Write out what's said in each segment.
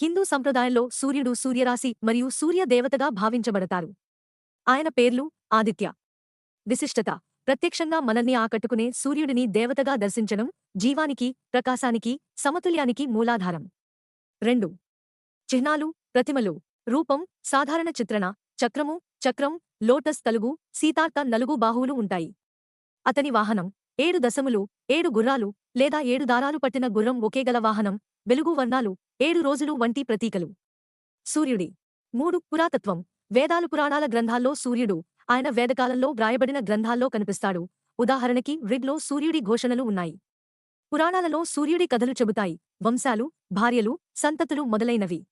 హిందూ సంప్రదాయంలో సూర్యుడు సూర్యరాశి మరియు సూర్య దేవతగా భావించబడతారు. ఆయన పేర్లు ఆదిత్య. విశిష్టత ప్రత్యక్షంగా మనల్ని ఆకట్టుకునే సూర్యుడిని దేవతగా దర్శించడం జీవానికి ప్రకాశానికి సమతుల్యానికి మూలాధారం. రెండు చిహ్నాలు ప్రతిమలు రూపం సాధారణ చిత్రణ చక్రము చక్రం లోటస్ తలుగు సీతార్క నలుగు బాహువులు ఉంటాయి. అతని వాహనం ఏడు దశములు ఏడు గుర్రాలు లేదా ఏడు దారాలు పట్టిన గుర్రం ఒకేగల వాహనం వెలుగు వర్ణాలు ఏడు రోజులు వంటి ప్రతీకలు. సూర్యుడి. మూడు పురాతత్వం. వేదాలు పురాణాల గ్రంథాల్లో సూర్యుడు ఆయన వేదకాలంలో వ్రాయబడిన గ్రంథాల్లో కనిపిస్తాడు. ఉదాహరణకి రిగ్లో సూర్యుడి ఘోషణలు ఉన్నాయి. పురాణాలలో సూర్యుడి కథలు చెబుతాయి. వంశాలు భార్యలు సంతతులు మొదలైనవి.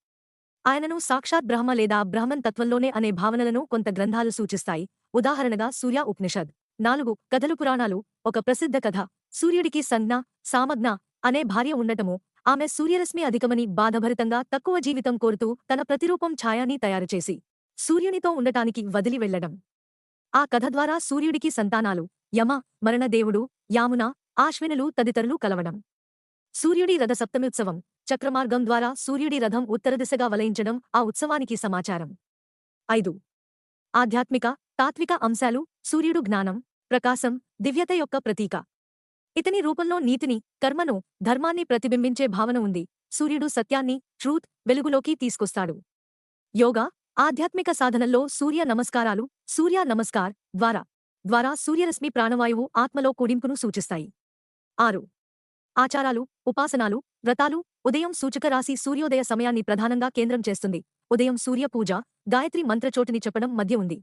ఆయనను సాక్షాత్ బ్రహ్మ లేదా బ్రహ్మన్ తత్వంలోనే అనే భావనలను కొంత గ్రంథాలు సూచిస్తాయి. ఉదాహరణగా సూర్య ఉపనిషద్. నాలుగు కథలు పురాణాలు. ఒక ప్రసిద్ధ కథ. సూర్యుడికి సంజ్ఞ సామజ్ఞ అనే భార్య ఉండటము ఆమె సూర్యరశ్మి అధికమని బాధభరితంగా తక్కువ జీవితం కోరుతూ తన ప్రతిరూపం ఛాయాని తయారుచేసి సూర్యునితో ఉండటానికి వదిలి వెళ్ళడం ఆ కథ ద్వారా సూర్యుడికి సంతానాలు యమ మరణదేవుడు యామున ఆశ్వినులు తదితరులు కలవడం. సూర్యుడి రథ సప్తమిత్సవం చక్రమార్గం ద్వారా సూర్యుడి రథం ఉత్తర దిశగా వలయించడం ఆ ఉత్సవానికి సమాచారం. ఐదు. ఆధ్యాత్మిక తాత్విక అంశాలు సూర్యుడు జ్ఞానం ప్రకాశం దివ్యత యొక్క ప్రతీక. ఇతని రూపంలో నీతిని కర్మను ధర్మాన్ని ప్రతిబింబించే భావన ఉంది. సూర్యుడు సత్యాన్ని ట్రూత్ వెలుగులోకి తీసుకొస్తాడు. యోగా ఆధ్యాత్మిక సాధనల్లో సూర్య నమస్కారాలు సూర్య నమస్కార్ ద్వారా ద్వారా సూర్యరశ్మి ప్రాణవాయువు ఆత్మలో కూడింపును సూచిస్తాయి. ఆరు. ఆచారాలు ఉపాసనాలు వ్రతాలు ఉదయం సూచక రాశి సూర్యోదయ సమయాన్ని ప్రధానంగా కేంద్రం చేస్తుంది. ఉదయం సూర్య పూజ గాయత్రి మంత్రచోటిని చెప్పడం మధ్య ఉంది.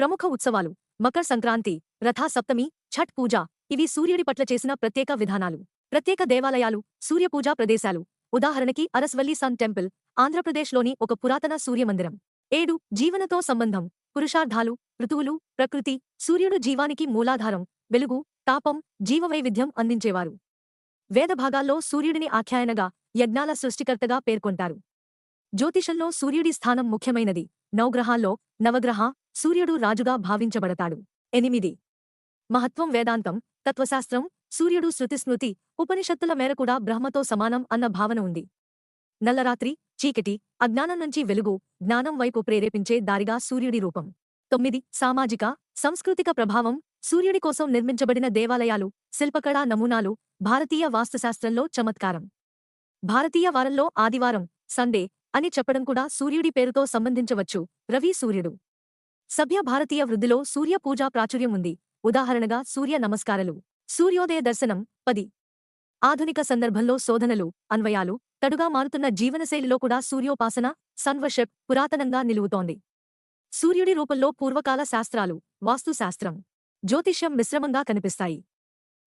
ప్రముఖ ఉత్సవాలు మకర సంక్రాంతి రథాసప్తమి ఛట్ పూజ ఇవి సూర్యుడి పట్ల చేసిన ప్రత్యేక విధానాలు. ప్రత్యేక దేవాలయాలు సూర్యపూజా ప్రదేశాలు. ఉదాహరణకి అరస్వల్లి సన్ టెంపుల్ ఆంధ్రప్రదేశ్లోని ఒక పురాతన సూర్యమందిరం. ఏడు జీవనతో సంబంధం. పురుషార్థాలు ఋతువులు ప్రకృతి సూర్యుడు జీవానికి మూలాధారం. వెలుగు తాపం జీవవైవిధ్యం అందించేవారు. వేదభాగాల్లో సూర్యుడిని ఆఖ్యాయనగా యజ్ఞాల సృష్టికర్తగా పేర్కొంటారు. జ్యోతిషంలో సూర్యుడి స్థానం ముఖ్యమైనది. నవగ్రహాల్లో నవగ్రహ సూర్యుడు రాజుగా భావించబడతాడు. ఎనిమిది. మహత్వం వేదాంతం. తత్వశాస్త్రం సూర్యుడు శృతిస్మృతి ఉపనిషత్తుల మేర కూడా బ్రహ్మతో సమానం అన్న భావన ఉంది. నల్లరాత్రి చీకటి అజ్ఞానం నుంచి వెలుగు జ్ఞానం వైపు ప్రేరేపించే దారిగా సూర్యుడి రూపం. తొమ్మిది సామాజిక సాంస్కృతిక ప్రభావం సూర్యుడి కోసం నిర్మించబడిన దేవాలయాలు శిల్పకళా నమూనాలు భారతీయ వాస్తుశాస్త్రంలో చమత్కారం. భారతీయ వారంలో ఆదివారం సండే అని చెప్పడం కూడా సూర్యుడి పేరుతో సంబంధించవచ్చు రవి సూర్యుడు. సభ్య భారతీయ వృద్ధిలో సూర్య పూజా ప్రాచుర్యం ఉంది. ఉదాహరణగా సూర్య నమస్కారాలు సూర్యోదయ దర్శనం పది. ఆధునిక సందర్భంలో శోధనలు అన్వయాలు తడుగా మారుతున్న జీవనశైలిలో కూడా సూర్యోపాసన సన్వర్షిప్ పురాతనంగా నిలువుతోంది. సూర్యుడి రూపంలో పూర్వకాల శాస్త్రాలు వాస్తుశాస్త్రం జ్యోతిష్యం మిశ్రమంగా కనిపిస్తాయి.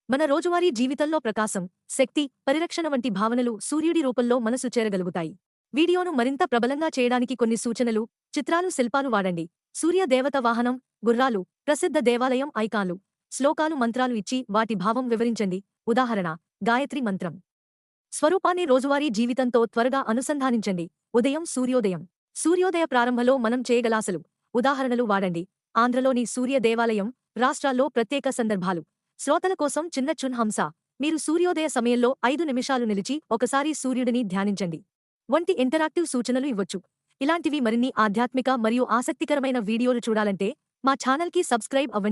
మన రోజువారీ జీవితంలో ప్రకాశం శక్తి పరిరక్షణ వంటి భావనలు సూర్యుడి రూపంలో మనసు చేరగలుగుతాయి. వీడియోను మరింత ప్రబలంగా చేయడానికి కొన్ని సూచనలు చిత్రాలు శిల్పాలు వాడండి. సూర్య దేవత వాహనం గుర్రాలు ప్రసిద్ధ దేవాలయం ఐకాన్లు శ్లోకాలు మంత్రాలు ఇచ్చి వాటి భావం వివరించండి. ఉదాహరణ గాయత్రి మంత్రం. స్వరూపాన్ని రోజువారీ జీవితంతో త్వరగా అనుసంధానించండి. ఉదయం సూర్యోదయం. సూర్యోదయ ప్రారంభంలో మనం చేయగలాసలు. ఉదాహరణలు వాడండి. ఆంధ్రలోని సూర్య దేవాలయం రాష్ట్రాల్లో ప్రత్యేక సందర్భాలు. శ్రోతల కోసం చిన్న చున్ హంస. మీరు సూర్యోదయ సమయంలో ఐదు నిమిషాలు నిలిచి ఒకసారి సూర్యుడిని ధ్యానించండి. వంటి ఇంటరాక్టివ్ సూచనలు ఇవ్వచ్చు. ఇలాంటివి మరిన్ని ఆధ్యాత్మిక మరియు ఆసక్తికరమైన వీడియోలు చూడాలంటే మా ఛానల్కి సబ్స్క్రైబ్ అవ్వండి